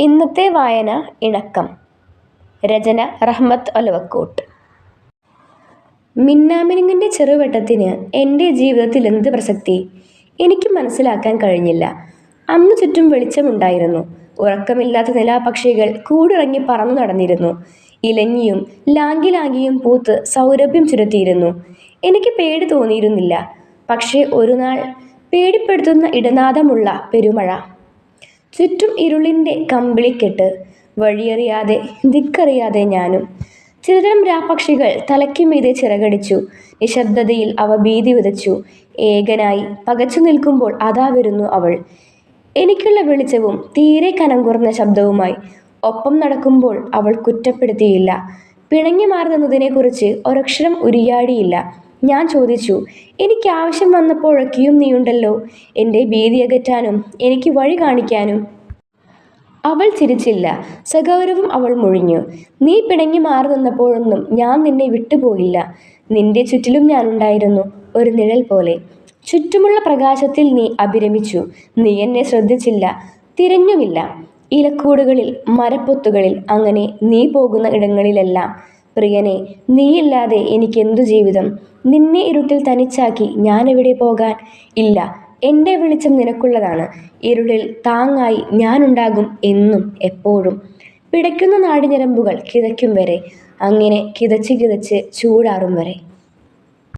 ഇന്നത്തെ വായന ഇണക്കം. രചന റഹ്മത്ത് ഒലവക്കോട്ട് മിന്നാമിനുങ്ങിന്റെ ചെറുവട്ടത്തിന് എന്റെ ജീവിതത്തിൽ എന്ത് പ്രസക്തി? എനിക്ക് മനസ്സിലാക്കാൻ കഴിഞ്ഞില്ല. അന്ന് ചുറ്റും വെളിച്ചമുണ്ടായിരുന്നു. ഉറക്കമില്ലാത്ത നിലാപക്ഷികൾ കൂടിറങ്ങി പറന്നു നടന്നിരുന്നു. ഇലഞ്ഞിയും ലാങ്കിലാങ്കിയും പൂത്ത് സൗരഭ്യം ചുരത്തിയിരുന്നു. എനിക്ക് പേടി തോന്നിയിരുന്നില്ല. പക്ഷേ ഒരു നാൾ പേടിപ്പെടുത്തുന്ന ഇടനാദമുള്ള പെരുമഴ. ചുറ്റും ഇരുളിന്റെ കമ്പിളിക്കെട്ട് വഴിയറിയാതെ ദിക്കറിയാതെ ഞാനും. ചിലതരം രാപ്പക്ഷികൾ തലയ്ക്കുമീതെ ചിറകടിച്ചു നിശബ്ദതയിൽ അവ ഭീതി വിതച്ചു. ഏകനായി പകച്ചു നിൽക്കുമ്പോൾ അതാ വരുന്നു അവൾ. എനിക്കുള്ള വെളിച്ചവും തീരെ കനം കുറഞ്ഞ ശബ്ദവുമായി. ഒപ്പം നടക്കുമ്പോൾ അവൾ കുറ്റപ്പെടുത്തിയില്ല. പിണങ്ങി മാറി നിന്നതിനെക്കുറിച്ച് ഒരക്ഷരം ഉരിയാടിയില്ല. ഞാൻ ചോദിച്ചു എനിക്ക് ആവശ്യം വന്നപ്പോഴൊക്കെയും നീയുണ്ടല്ലോ. എന്റെ ഭീതി അകറ്റാനും എനിക്ക് വഴി കാണിക്കാനും. അവൾ ചിരിച്ചില്ല. സഗൗരവം അവൾ മുഴിഞ്ഞു. നീ പിണങ്ങി മാറി നിന്നപ്പോഴൊന്നും ഞാൻ നിന്നെ വിട്ടുപോയില്ല. നിന്റെ ചുറ്റിലും ഞാനുണ്ടായിരുന്നു ഒരു നിഴൽ പോലെ. ചുറ്റുമുള്ള പ്രകാശത്തിൽ നീ അഭിരമിച്ചു. നീ എന്നെ ശ്രദ്ധിച്ചില്ല. തിരഞ്ഞുമില്ല. ഇലക്കൂടുകളിൽ മരപ്പൊത്തുകളിൽ അങ്ങനെ നീ പോകുന്ന ഇടങ്ങളിലെല്ലാം പ്രിയനെ നീയില്ലാതെ എനിക്കെന്തു ജീവിതം? നിന്നെ ഇരുട്ടിൽ തനിച്ചാക്കി ഞാനെവിടെ പോകാൻ? ഇല്ല എന്റെ വെളിച്ചം നിനക്കുള്ളതാണ്. ഇരുളിൽ താങ്ങായി ഞാനുണ്ടാകും എന്നും എപ്പോഴും. പിടയ്ക്കുന്ന നാടിഞരമ്പുകൾ കിതയ്ക്കും വരെ അങ്ങനെ കിതച്ച് കിതച്ച് ചൂടാറും വരെ.